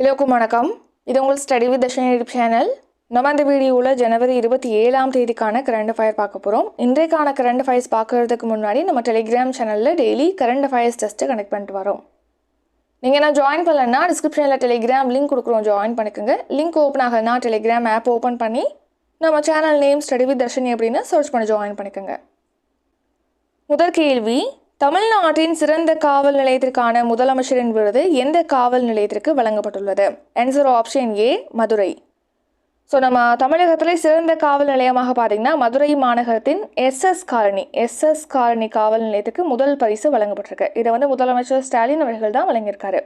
எல்லோருக்கும் வணக்கம். இது உங்கள் ஸ்டடி வித் தர்ஷனி சேனல் நம்ம இந்த வீடியோவில் ஜனவரி இருபத்தி ஏழாம் தேதிக்கான கரண்ட் அஃபயர் பார்க்க போகிறோம் இன்றைக்கான கரண்ட் அஃபயர்ஸ் பார்க்குறதுக்கு முன்னாடி நம்ம டெலிகிராம் சேனலில் daily current affairs test connect பண்ணிட்டு வரோம். நீங்கள் நான் ஜாயின் பண்ணலன்னா டிஸ்கிரிப்ஷனில் டெலிகிராம் லிங்க் கொடுக்குறோம். ஜாயின் பண்ணிக்கோங்க. லிங்க் ஓப்பன் ஆகலைன்னா டெலிகிராம் ஆப் ஓப்பன் பண்ணி நம்ம channel name study with Dharshini அப்படின்னு சர்ச் பண்ணி ஜாயின் பண்ணிக்கோங்க. முதல் கேள்வி தமிழ்நாட்டின் சிறந்த காவல் நிலையத்திற்கான முதலமைச்சரின் விருது எந்த காவல் நிலையத்திற்கு வழங்கப்பட்டுள்ளது? Answer option A Madurai. So நம்ம தமிழகத்திலே சிறந்த காவல் நிலையமாக பார்த்தீங்கன்னா மதுரை மாநகரத்தின் எஸ்எஸ் காலனி எஸ்எஸ் காலனி காவல் நிலையத்துக்கு முதல் பரிசு வழங்கப்பட்டிருக்கு. இதை வந்து முதலமைச்சர் ஸ்டாலின் அவர்கள் தான் வழங்கியிருக்காரு.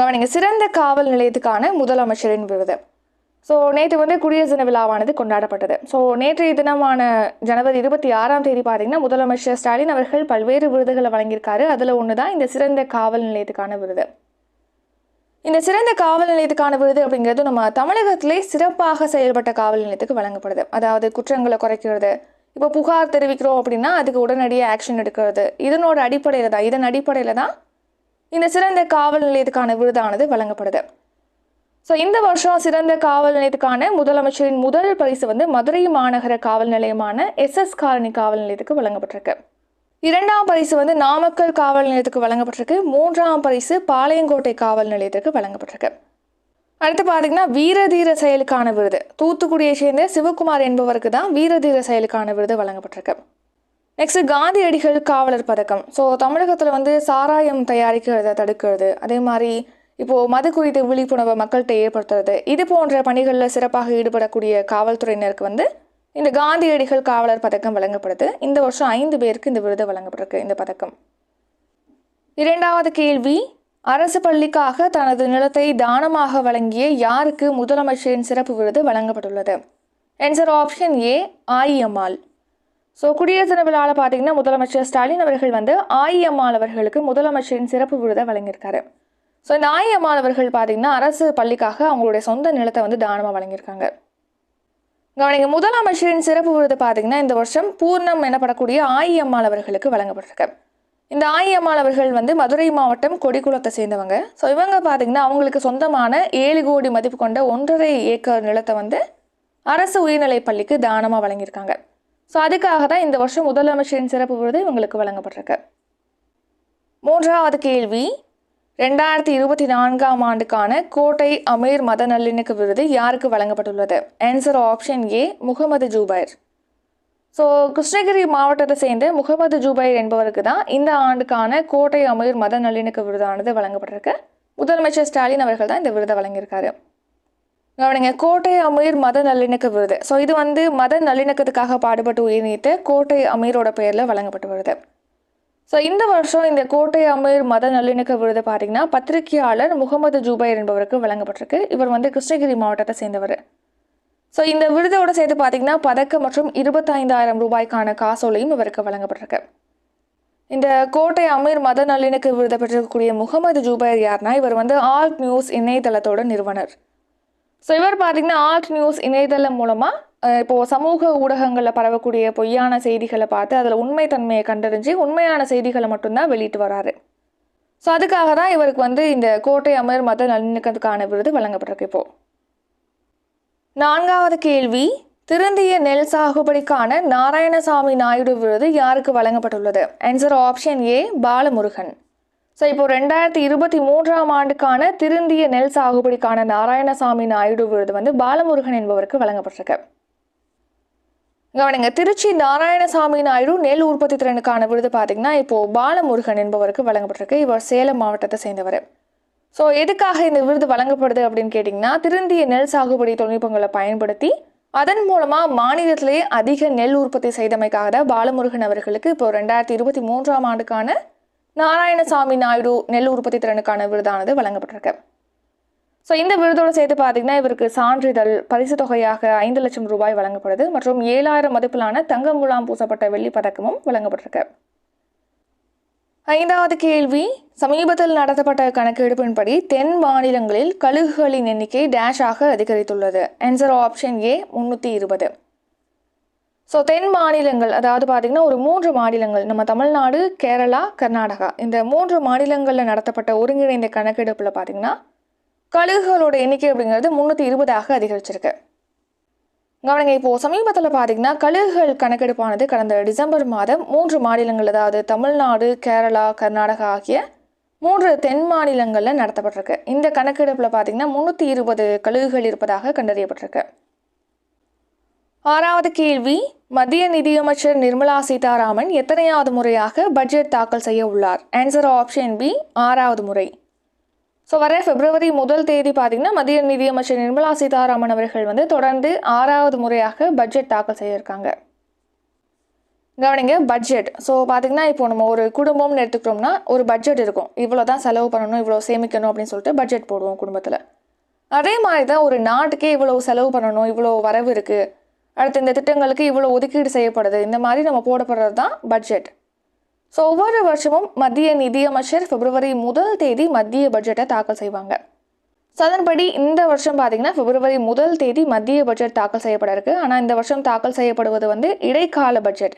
கவனிங்க சிறந்த காவல் நிலையத்துக்கான முதலமைச்சரின் விருது. ஸோ நேற்று வந்து குடியரசு தின விழாவானது கொண்டாடப்பட்டது. ஸோ நேற்றைய தினமான ஜனவரி இருபத்தி ஆறாம் தேதி பார்த்தீங்கன்னா முதலமைச்சர் ஸ்டாலின் அவர்கள் பல்வேறு விருதுகளை வழங்கியிருக்காரு. அதில் ஒன்று தான் இந்த சிறந்த காவல் நிலையத்துக்கான விருது. இந்த சிறந்த காவல் நிலையத்துக்கான விருது அப்படிங்கிறது நம்ம தமிழகத்திலே சிறப்பாக செயல்பட்ட காவல் நிலையத்துக்கு வழங்கப்படுது. அதாவது குற்றங்களை குறைக்கிறது. இப்போ புகார் தெரிவிக்கிறோம் அப்படின்னா அதுக்கு உடனடியாக ஆக்ஷன் எடுக்கிறது. இதனோட அடிப்படையில் தான் இதன் அடிப்படையில் தான் இந்த சிறந்த காவல் நிலையத்துக்கான விருதானது வழங்கப்படுது. ஸோ இந்த வருஷம் சிறந்த காவல் நிலையத்துக்கான முதலமைச்சரின் முதல் பரிசு வந்து மதுரை மாநகர காவல் நிலையமான எஸ்எஸ் காலனி காவல் நிலையத்துக்கு வழங்கப்பட்டிருக்கு. இரண்டாம் பரிசு வந்து நாமக்கல் காவல் நிலையத்துக்கு வழங்கப்பட்டிருக்கு. மூன்றாம் பரிசு பாளையங்கோட்டை காவல் நிலையத்துக்கு வழங்கப்பட்டிருக்கு. அடுத்து பார்த்தீங்கன்னா வீரதீர செயலுக்கான விருது. தூத்துக்குடியை சேர்ந்த சிவகுமார் என்பவருக்கு தான் வீரதீர செயலுக்கான விருது வழங்கப்பட்டிருக்கு. நெக்ஸ்ட் காந்தியடிகள் காவலர் பதக்கம். ஸோ தமிழகத்தில் வந்து சாராயம் தயாரிக்கிறத தடுக்கிறது. அதே மாதிரி இப்போது மது குறித்த விழிப்புணர்வை மக்கள்கிட்ட ஏற்படுத்துறது இது போன்ற பணிகளில் சிறப்பாக ஈடுபடக்கூடிய காவல்துறையினருக்கு வந்து இந்த காந்தியடிகள் காவலர் பதக்கம் வழங்கப்படுது. இந்த வருஷம் ஐந்து பேருக்கு இந்த விருது வழங்கப்பட்டிருக்கு இந்த பதக்கம். இரண்டாவது கேள்வி அரசு பள்ளிக்காக தனது நிலத்தை தானமாக வழங்கிய யாருக்கு முதலமைச்சரின் சிறப்பு விருது வழங்கப்பட்டுள்ளது? Answer option A Aayiammal. So குடியரசு தின விழாவில் பார்த்தீங்கன்னா முதலமைச்சர் ஸ்டாலின் அவர்கள் வந்து ஆயியம்மாள் அவர்களுக்கு முதலமைச்சரின் சிறப்பு விருதை வழங்கியிருக்காரு. ஸோ இந்த ஆயியம்மாள் அவர்கள் பார்த்தீங்கன்னா அரசு பள்ளிக்காக அவங்களுடைய சொந்த நிலத்தை வந்து தானமாக வழங்கியிருக்காங்க. கவனிங்க முதலமைச்சரின் சிறப்பு விருது பார்த்தீங்கன்னா இந்த வருஷம் பூர்ணம் எனப்படக்கூடிய ஆயியம்மாள் அவர்களுக்கு வழங்கப்பட்டிருக்கு. இந்த ஆயியம்மாள் அவர்கள் வந்து மதுரை மாவட்டம் கொடிக்குளத்தை சேர்ந்தவங்க. ஸோ இவங்க பார்த்தீங்கன்னா அவங்களுக்கு சொந்தமான ஏழு கோடி மதிப்பு கொண்ட ஒன்றரை ஏக்கர் நிலத்தை வந்து அரசு உயர்நிலை பள்ளிக்கு தானமாக வழங்கியிருக்காங்க. ஸோ அதுக்காக தான் இந்த வருஷம் முதலமைச்சரின் சிறப்பு விருது இவங்களுக்கு வழங்கப்பட்டிருக்கு. மூன்றாவது கேள்வி ரெண்டாயிரத்தி இருபத்தி நான்காம் ஆண்டுக்கான கோட்டை அமீர் மத நல்லிணக்க விருது யாருக்கு வழங்கப்பட்டுள்ளது? Answer option A Mohammed Zubair. So Krishnagiri மாவட்டத்தை சேர்ந்த முகமது ஜூபைர் என்பவருக்கு தான் இந்த ஆண்டுக்கான கோட்டை அமீர் மத நல்லிணக்க விருதானது வழங்கப்பட்டிருக்கு. முதலமைச்சர் ஸ்டாலின் அவர்கள் தான் இந்த விருதை வழங்கியிருக்காரு. கவனிங்க கோட்டை அமீர் மத நல்லிணக்க விருது. ஸோ இது வந்து மத நல்லிணக்கத்துக்காக பாடுபட்டு உயிர் நீத்த கோட்டை அமீரோட பெயரில் வழங்கப்பட்டு வருது. ஸோ இந்த வருஷம் இந்த கோட்டை அமீர் மத நல்லிணக்க விருது பார்த்தீங்கன்னா பத்திரிகையாளர் முகமது ஜூபைர் என்பவருக்கு வழங்கப்பட்டிருக்கு. இவர் வந்து கிருஷ்ணகிரி மாவட்டத்தை சேர்ந்தவர். ஸோ இந்த விருதோட சேர்த்து பார்த்தீங்கன்னா பதக்கம் மற்றும் இருபத்தைந்தாயிரம் ரூபாய்க்கான காசோலையும் இவருக்கு வழங்கப்பட்டிருக்கு. இந்த கோட்டை அமீர் மத நல்லிணக்க விருதை பெற்றிருக்கக்கூடிய முகமது ஜூபைர் யார்னா இவர் வந்து ஆல்ட் நியூஸ் இணையதளத்தோட நிறுவனர். ஸோ இவர் பார்த்தீங்கன்னா ஆல்ட் நியூஸ் இணையதளம் மூலமாக இப்போது சமூக ஊடகங்களில் பரவக்கூடிய பொய்யான செய்திகளை பார்த்து அதில் உண்மைத்தன்மையை கண்டறிஞ்சு உண்மையான செய்திகளை மட்டும்தான் வெளியிட்டு வராரு. ஸோ அதுக்காக தான் இவருக்கு வந்து இந்த கோட்டை அமர் மத நல்லிணக்கத்துக்கான விருது வழங்கப்பட்டிருக்கு இப்போது நான்காவது கேள்வி திருந்திய நெல் சாகுபடிக்கான நாராயணசாமி நாயுடு விருது யாருக்கு வழங்கப்பட்டுள்ளது? Answer option A Balamurugan. So இப்போ ரெண்டாயிரத்தி இருபத்தி மூன்றாம் ஆண்டுக்கான திருந்திய நெல் சாகுபடிக்கான நாராயணசாமி நாயுடு விருது வந்து பாலமுருகன் என்பவருக்கு வழங்கப்பட்டிருக்கு. கவனிங்க திருச்சி நாராயணசாமி நாயுடு நெல் உற்பத்தி திறனுக்கான விருது பார்த்தீங்கன்னா இப்போது பாலமுருகன் என்பவருக்கு வழங்கப்பட்டிருக்கு. இவர் சேலம் மாவட்டத்தை சேர்ந்தவர். ஸோ எதுக்காக இந்த விருது வழங்கப்படுது அப்படின்னு கேட்டிங்கன்னா திருந்திய நெல் சாகுபடி தொழில்நுட்பங்களை பயன்படுத்தி அதன் மூலமாக மாநிலத்திலேயே அதிக நெல் உற்பத்தி செய்தமைக்காக தான் பாலமுருகன் அவர்களுக்கு இப்போ ரெண்டாயிரத்தி இருபத்தி மூன்றாம் ஆண்டுக்கான நாராயணசாமி நாயுடு நெல் உற்பத்தி திறனுக்கான விருதானது வழங்கப்பட்டிருக்கு. ஸோ இந்த விருதோடு சேர்த்து பார்த்தீங்கன்னா இவருக்கு சான்றிதழ் பரிசு தொகையாக ஐந்து லட்சம் ரூபாய் வழங்கப்படுது. மற்றும் ஏழாயிரம் மதிப்பிலான தங்கம் முலாம் பூசப்பட்ட வெள்ளி பதக்கமும் வழங்கப்பட்டிருக்கு. ஐந்தாவது கேள்வி. சமீபத்தில் நடத்தப்பட்ட கணக்கெடுப்பின்படி தென் மாநிலங்களில் கழுகுகளின் எண்ணிக்கை டேஷாக அதிகரித்துள்ளது. ஆன்சர் ஆப்ஷன் ஏ முன்னூற்றி இருபது. ஸோ தென் மாநிலங்கள் அதாவது பார்த்திங்கன்னா ஒரு மூன்று மாநிலங்கள் நம்ம தமிழ்நாடு கேரளா கர்நாடகா. இந்த மூன்று மாநிலங்களில் நடத்தப்பட்ட ஒருங்கிணைந்த கணக்கெடுப்பில் பார்த்திங்கன்னா கழுகுகளோட எண்ணிக்கை அப்படிங்கிறது முந்நூற்றி இருபதாக அதிகரிச்சிருக்கு. கவனிங்க இப்போது சமீபத்தில் பார்த்தீங்கன்னா கழுகுகள் கணக்கெடுப்பானது கடந்த டிசம்பர் மாதம் மூன்று மாநிலங்கள் அதாவது தமிழ்நாடு கேரளா கர்நாடகா ஆகிய மூன்று தென் மாநிலங்களில் நடத்தப்பட்டிருக்கு. இந்த கணக்கெடுப்பில் பார்த்தீங்கன்னா முந்நூற்றி இருபது கழுகுகள் இருப்பதாக கண்டறியப்பட்டிருக்கு. ஆறாவது கேள்வி மத்திய நிதியமைச்சர் நிர்மலா சீதாராமன் எத்தனையாவது முறையாக பட்ஜெட் தாக்கல் செய்ய உள்ளார்? ஆன்சர் ஆப்ஷன் பி ஆறாவது முறை. ஸோ வர பிப்ரவரி முதல் தேதி பார்த்தீங்கன்னா மத்திய நிதியமைச்சர் நிர்மலா சீதாராமன் அவர்கள் வந்து தொடர்ந்து ஆறாவது முறையாக பட்ஜெட் தாக்கல் செய்திருக்காங்க. கவனிங்க பட்ஜெட் ஸோ பார்த்தீங்கன்னா இப்போ நம்ம ஒரு குடும்பம்னு எடுத்துக்கிட்டோம்னா ஒரு பட்ஜெட் இருக்கும். இவ்வளோ தான் செலவு பண்ணணும் இவ்வளோ சேமிக்கணும் அப்படின்னு சொல்லிட்டு பட்ஜெட் போடுவோம் குடும்பத்தில். அதே மாதிரி தான் ஒரு நாட்டுக்கே இவ்வளோ செலவு பண்ணணும் இவ்வளோ வரவு இருக்குது அடுத்து இந்த திட்டங்களுக்கு இவ்வளோ ஒதுக்கீடு செய்யப்படுது இந்த மாதிரி நம்ம போடப்படுறது தான் பட்ஜெட் ஸோ ஒவ்வொரு வருஷமும் மத்திய நிதியமைச்சர் பிப்ரவரி முதல் தேதி மத்திய பட்ஜெட்டை தாக்கல் செய்வாங்க. ஸோ அதன்படி இந்த வருஷம் பார்த்தீங்கன்னா பிப்ரவரி முதல் தேதி மத்திய பட்ஜெட் தாக்கல் செய்யப்பட இருக்கு. ஆனால் இந்த வருஷம் தாக்கல் செய்யப்படுவது வந்து இடைக்கால பட்ஜெட்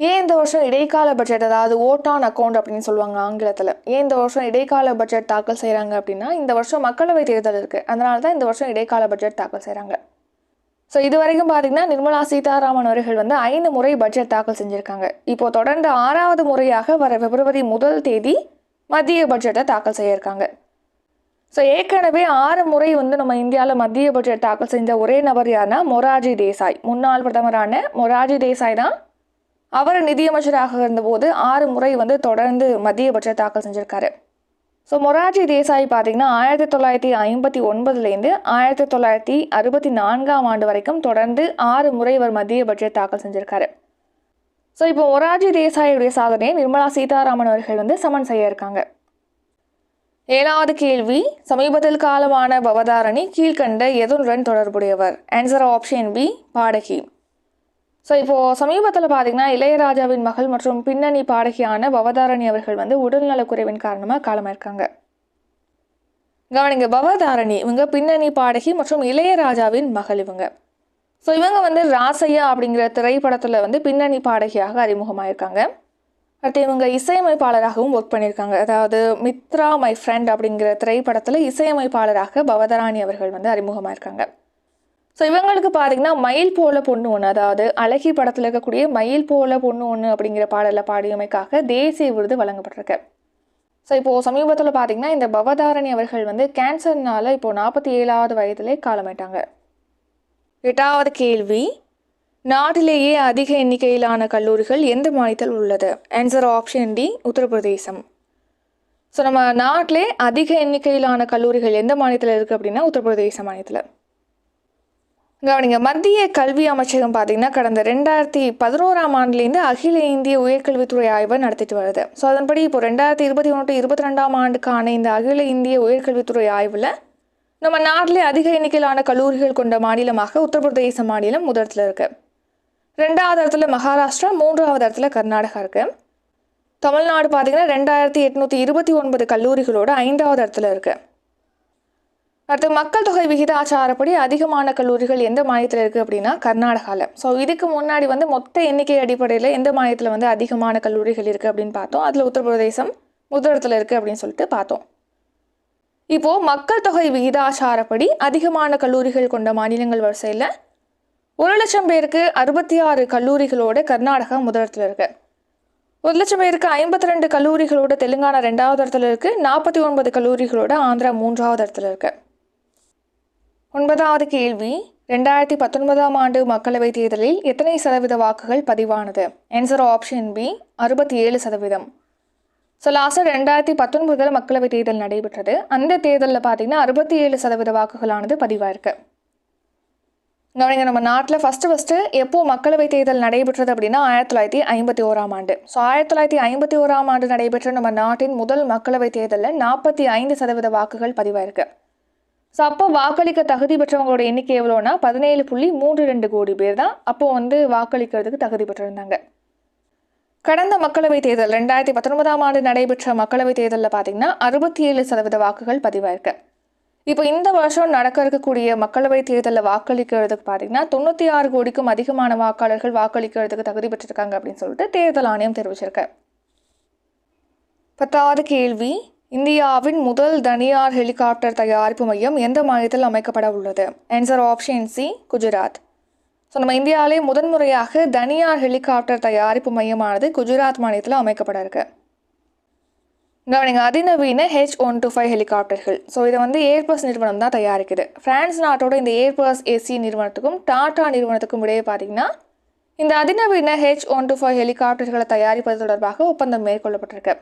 ஏன் இந்த வருஷம் இடைக்கால பட்ஜெட் அதாவது ஓட் ஆன் அக்கௌண்ட் அப்படின்னு சொல்லுவாங்க ஆங்கிலத்தில். ஏன் இந்த வருஷம் இடைக்கால பட்ஜெட் தாக்கல் செய்கிறாங்க அப்படின்னா இந்த வருஷம் மக்களவை தேர்தல் இருக்குது அதனால தான் இந்த வருஷம் இடைக்கால பட்ஜெட் தாக்கல் செய்கிறாங்க ஸோ இது வரைக்கும் பார்த்தீங்கன்னா நிர்மலா சீதாராமன் அவர்கள் வந்து ஐந்து முறை பட்ஜெட் தாக்கல் செஞ்சுருக்காங்க. இப்போ தொடர்ந்து ஆறாவது முறையாக வர பிப்ரவரி முதல் தேதி மத்திய பட்ஜெட்டை தாக்கல் செய்யிருக்காங்க. ஸோ ஏற்கனவே ஆறு முறை வந்து நம்ம இந்தியாவில் மத்திய பட்ஜெட் தாக்கல் செஞ்ச ஒரே நபர் யாருன்னா மொராஜி தேசாய். முன்னாள் பிரதமரான மொராஜி தேசாய் தான் அவர் நிதியமைச்சராக இருந்தபோது ஆறு முறை வந்து தொடர்ந்து மத்திய பட்ஜெட் தாக்கல் செஞ்சுருக்காரு. ஸோ மொரார்ஜி தேசாய் பார்த்தீங்கன்னா ஆயிரத்தி தொள்ளாயிரத்தி ஐம்பத்தி ஒன்பதுலேருந்து ஆயிரத்தி தொள்ளாயிரத்தி அறுபத்தி நான்காம் ஆண்டு வரைக்கும் தொடர்ந்து ஆறு முறை இவர் மத்திய பட்ஜெட் தாக்கல் செஞ்சிருக்காரு. ஸோ இப்போ மொரார்ஜி தேசாயுடைய சாதனையை நிர்மலா சீதாராமன் அவர்கள் வந்து சமன் செய்ய இருக்காங்க. ஏழாவது கேள்வி சமீபத்தில் காலமான பவதாரணி கீழ்கண்ட எதுடன் தொடர்புடையவர்? ஆன்சர் ஆப்ஷன் பி பாடகி. ஸோ இப்போது சமீபத்தில் பார்த்தீங்கன்னா இளையராஜாவின் மகள் மற்றும் பின்னணி பாடகியான பவதாரணி அவர்கள் வந்து உடல்நலக்குறைவின் காரணமாக காலமாயிருக்காங்க. கவனிங்க பவதாரணி இவங்க பின்னணி பாடகி மற்றும் இளையராஜாவின் மகள் இவங்க. ஸோ இவங்க வந்து ராசையா அப்படிங்கிற திரைப்படத்தில் வந்து பின்னணி பாடகியாக அறிமுகமாயிருக்காங்க. அடுத்து இவங்க இசையமைப்பாளராகவும் ஒர்க் பண்ணியிருக்காங்க. அதாவது மித்ரா மை ஃப்ரெண்ட் அப்படிங்கிற திரைப்படத்தில் இசையமைப்பாளராக பவதராணி அவர்கள் வந்து அறிமுகமாயிருக்காங்க. ஸோ இவங்களுக்கு பார்த்தீங்கன்னா மயில் போல பொண்ணு ஒன்று அதாவது அழகி படத்தில் இருக்கக்கூடிய மயில் போல பொண்ணு ஒன்று அப்படிங்கிற பாடலில் பாடியமைக்காக தேசிய விருது வழங்கப்பட்டிருக்கு. ஸோ இப்போது சமீபத்தில் பார்த்தீங்கன்னா இந்த பவதாரணி அவர்கள் வந்து கேன்சர்னால இப்போது நாற்பத்தி ஏழாவது வயதிலே காலமாயிட்டாங்க. எட்டாவது கேள்வி நாட்டிலேயே அதிக எண்ணிக்கையிலான கல்லூரிகள் எந்த மாநிலத்தில் உள்ளது? Answer option D Uttar Pradesh. So நம்ம நாட்டிலே அதிக எண்ணிக்கையிலான கல்லூரிகள் எந்த மாநிலத்தில் இருக்குது அப்படின்னா உத்தரப்பிரதேச மாநிலத்தில். கவனிங்க மத்திய கல்வி அமைச்சகம் பார்த்தீங்கன்னா கடந்த ரெண்டாயிரத்தி பதினோராம் ஆண்டுலேருந்து அகில இந்திய உயர்கல்வித்துறை ஆய்வை நடத்திட்டு வருது. ஸோ அதன்படி இப்போ ரெண்டாயிரத்தி இருபத்தி ஒன்று இருபத்தி ரெண்டாம் ஆண்டுக்கான இந்த அகில இந்திய உயர்கல்வித்துறை ஆய்வில் நம்ம நாட்டிலே அதிக எண்ணிக்கையிலான கல்லூரிகள் கொண்ட மாநிலமாக உத்தரப்பிரதேச மாநிலம் முதலத்தில் இருக்கு. ரெண்டாவது இடத்துல மகாராஷ்டிரா மூன்றாவது இடத்துல கர்நாடகா இருக்கு. தமிழ்நாடு பார்த்தீங்கன்னா ரெண்டாயிரத்தி எட்நூற்றி இருபத்தி ஒன்பது கல்லூரிகளோட ஐந்தாவது இடத்துல இருக்குது அடுத்து மக்கள் தொகை விகிதாச்சாரப்படி அதிகமான கல்லூரிகள் எந்த மாநிலத்தில் இருக்குது அப்படின்னா கர்நாடகாவில் ஸோ இதுக்கு முன்னாடி வந்து மொத்த எண்ணிக்கை அடிப்படையில் எந்த மாநிலத்தில் வந்து அதிகமான கல்லூரிகள் இருக்குது அப்படின்னு பார்த்தோம். அதில் உத்தரப்பிரதேசம் முதலிடத்தில் இருக்குது அப்படின்னு சொல்லிட்டு பார்த்தோம். இப்போது மக்கள் தொகை விகிதாச்சாரப்படி அதிகமான கல்லூரிகள் கொண்ட மாநிலங்கள் வரிசையில் ஒரு லட்சம் பேருக்கு அறுபத்தி ஆறு கல்லூரிகளோட கர்நாடகா முதலிடத்தில் இருக்குது ஒரு லட்சம் பேருக்கு ஐம்பத்தி ரெண்டு கல்லூரிகளோட தெலுங்கானா ரெண்டாவது இடத்துல இருக்குது நாற்பத்தி ஒன்பது கல்லூரிகளோட ஆந்திரா மூன்றாவது இடத்துல இருக்குது ஒன்பதாவது கேள்வி. ரெண்டாயிரத்தி பத்தொன்பதாம் ஆண்டு மக்களவைத் தேர்தலில் எத்தனை சதவீத வாக்குகள் பதிவானது? ஆன்சர் ஆப்ஷன் பி அறுபத்தி ஏழு சதவீதம் ஸோ லாஸ்ட்டாக ரெண்டாயிரத்தி பத்தொன்பதில் மக்களவைத் தேர்தல் நடைபெற்றது. அந்த தேர்தலில் பார்த்தீங்கன்னா அறுபத்தி ஏழு சதவீத வாக்குகளானது பதிவாயிருக்கு. கவனிங்க நம்ம நாட்டில் ஃபஸ்ட்டு ஃபஸ்ட்டு எப்போது மக்களவைத் தேர்தல் நடைபெற்றது அப்படின்னா ஆயிரத்தி தொள்ளாயிரத்தி ஐம்பத்தி ஓராம் ஆண்டு. ஸோ ஆயிரத்தி தொள்ளாயிரத்தி ஐம்பத்தி ஓராம் ஆண்டு நடைபெற்ற நம்ம நாட்டின் முதல் மக்களவைத் தேர்தலில் நாற்பத்தி ஐந்து சதவீத வாக்குகள் பதிவாயிருக்கு. ஸோ அப்போ வாக்களிக்க தகுதி பெற்றவங்களோட எண்ணிக்கை எவ்வளோனா பதினேழு புள்ளி மூன்று ரெண்டு கோடி பேர் தான் அப்போ வந்து வாக்களிக்கிறதுக்கு தகுதி பெற்றிருந்தாங்க. கடந்த மக்களவைத் தேர்தல் ரெண்டாயிரத்தி பத்தொன்பதாம் ஆண்டு நடைபெற்ற மக்களவைத் தேர்தலில் பார்த்தீங்கன்னா அறுபத்தி ஏழு சதவீத வாக்குகள் பதிவாயிருக்கு. இப்போ இந்த வருஷம் நடக்க இருக்கக்கூடிய மக்களவைத் தேர்தலில் வாக்களிக்கிறதுக்கு பார்த்தீங்கன்னா தொண்ணூற்றி ஆறு கோடிக்கும் அதிகமான வாக்காளர்கள் வாக்களிக்கிறதுக்கு தகுதி பெற்றிருக்காங்க அப்படின்னு சொல்லிட்டு தேர்தல் ஆணையம் தெரிவிச்சிருக்கு. பத்தாவது கேள்வி இந்தியாவின் முதல் தனியார் ஹெலிகாப்டர் தயாரிப்பு மையம் எந்த மாநிலத்தில் அமைக்கப்பட உள்ளது? Answer option C Gujarat. So நம்ம இந்தியாவிலே முதன்முறையாக தனியார் ஹெலிகாப்டர் தயாரிப்பு மையமானது குஜராத் மாநிலத்தில் அமைக்கப்பட இருக்கு. கவனிங்க அதிநவீன ஹெச் ஒன் டூ ஃபைவ் ஹெலிகாப்டர்கள். ஸோ இதை வந்து ஏர்பஸ் நிறுவனம் தான் தயாரிக்குது. பிரான்ஸ் நாட்டோட இந்த ஏர்பஸ் ஏசி நிறுவனத்துக்கும் டாடா நிறுவனத்துக்கும் இடையே பார்த்தீங்கன்னா இந்த அதிநவீன ஹெச் ஒன் டூ ஃபைவ் ஹெலிகாப்டர்களை தயாரிப்பது தொடர்பாக ஒப்பந்தம் மேற்கொள்ளப்பட்டிருக்கு.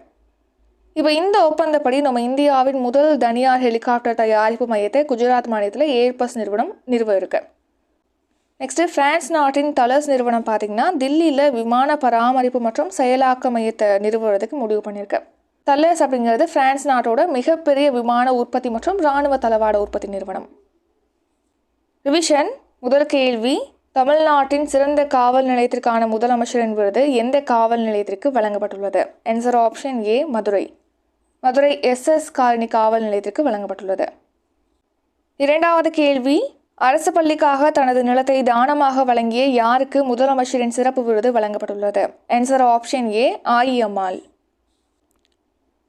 இப்போ இந்த ஒப்பந்தப்படி நம்ம இந்தியாவின் முதல் தனியார் ஹெலிகாப்டர் தயாரிப்பு மையத்தை குஜராத் மாநிலத்தில் ஏர்பஸ் நிறுவனம் நிறுவ இருக்கு நெக்ஸ்ட்டு ஃப்ரான்ஸ் நாட்டின் தலஸ் நிறுவனம் பார்த்தீங்கன்னா தில்லியில் விமான பராமரிப்பு மற்றும் செயலாக்க மையத்தை நிறுவுறதுக்கு முடிவு பண்ணியிருக்கு. தலஸ் அப்படிங்கிறது ஃப்ரான்ஸ் நாட்டோட மிகப்பெரிய விமான உற்பத்தி மற்றும் இராணுவ தளவாட உற்பத்தி நிறுவனம். ரிவிஷன் முதல் கேள்வி தமிழ்நாட்டின் சிறந்த காவல் நிலையத்திற்கான முதலமைச்சரின் விருது எந்த காவல் நிலையத்திற்கு வழங்கப்பட்டுள்ளது? Answer option A Madurai. Madurai SS colony காவல் நிலையத்திற்கு வழங்கப்பட்டுள்ளது. இரண்டாவது கேள்வி அரசு பள்ளிக்காக தனது நிலத்தை தானமாக வழங்கிய யாருக்கு முதலமைச்சரின் சிறப்பு விருது வழங்கப்பட்டுள்ளது? ஆன்சர் ஆப்ஷன் ஏ ஆயியம்மாள்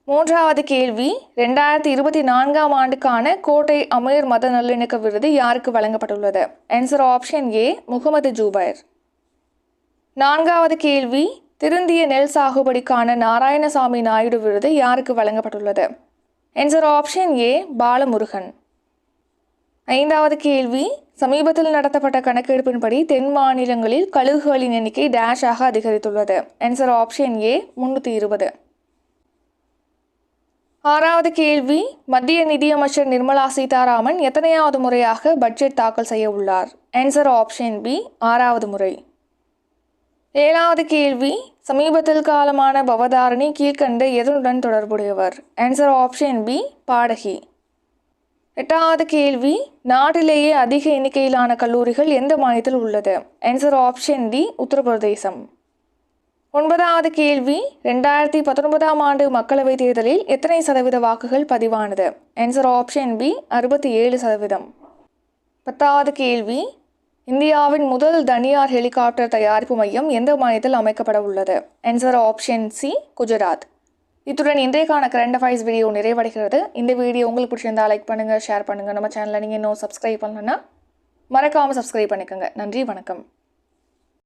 மூன்றாவது கேள்வி ரெண்டாயிரத்தி இருபத்தி நான்காம் ஆண்டுக்கான கோட்டை அமீர் மத நல்லிணக்க விருது யாருக்கு வழங்கப்பட்டுள்ளது? Answer option A Mohammed Zubair. நான்காவது கேள்வி திருந்திய நெல் சாகுபடிக்கான நாராயணசாமி நாயுடு விருது யாருக்கு வழங்கப்பட்டுள்ளது? Answer option A Balamurugan. ஐந்தாவது கேள்வி சமீபத்தில் நடத்தப்பட்ட கணக்கெடுப்பின்படி தென் மாநிலங்களில் கழுகுகளின் எண்ணிக்கை டேஷாக அதிகரித்துள்ளது. ஆன்சர் ஆப்ஷன் ஏ முன்னூற்றி இருபது. ஆறாவது கேள்வி மத்திய நிதியமைச்சர் நிர்மலா சீதாராமன் எத்தனையாவது முறையாக பட்ஜெட் தாக்கல் செய்ய உள்ளார்? ஆன்சர் ஆப்ஷன் பி ஆறாவது முறை. ஏழாவது கேள்வி சமீபத்தில் காலமான பவதாரணி கீழ்கண்ட எதனுடன் தொடர்புடையவர்? ஆன்சர் ஆப்ஷன் பி பாடகி. எட்டாவது கேள்வி நாட்டிலேயே அதிக எண்ணிக்கையிலான கல்லூரிகள் எந்த மாநிலத்தில் உள்ளது? Answer option D Uttar Pradesh. ஒன்பதாவது கேள்வி ரெண்டாயிரத்தி பத்தொன்பதாம் ஆண்டு மக்களவைத் தேர்தலில் எத்தனை சதவீத வாக்குகள் பதிவானது? ஆன்சர் ஆப்ஷன் பி அறுபத்தி ஏழு சதவீதம். பத்தாவது கேள்வி இந்தியாவின் முதல் தனியார் ஹெலிகாப்டர் தயாரிப்பு மையம் எந்த மாநிலத்தில் அமைக்கப்பட உள்ளது? Answer option C Gujarat. இத்துடன் இன்றைக்கான கரண்ட் அஃபைர்ஸ் வீடியோ நிறைவடைகிறது. இந்த வீடியோ உங்களுக்கு பிடிச்சிருந்தா லைக் பண்ணுங்கள் ஷேர் பண்ணுங்கள் நம்ம சேனலை நீங்கள் இன்னும் சப்ஸ்கிரைப் பண்ணலன்னா மறக்காமல் சப்ஸ்கிரைப் பண்ணிக்கோங்க. நன்றி வணக்கம்.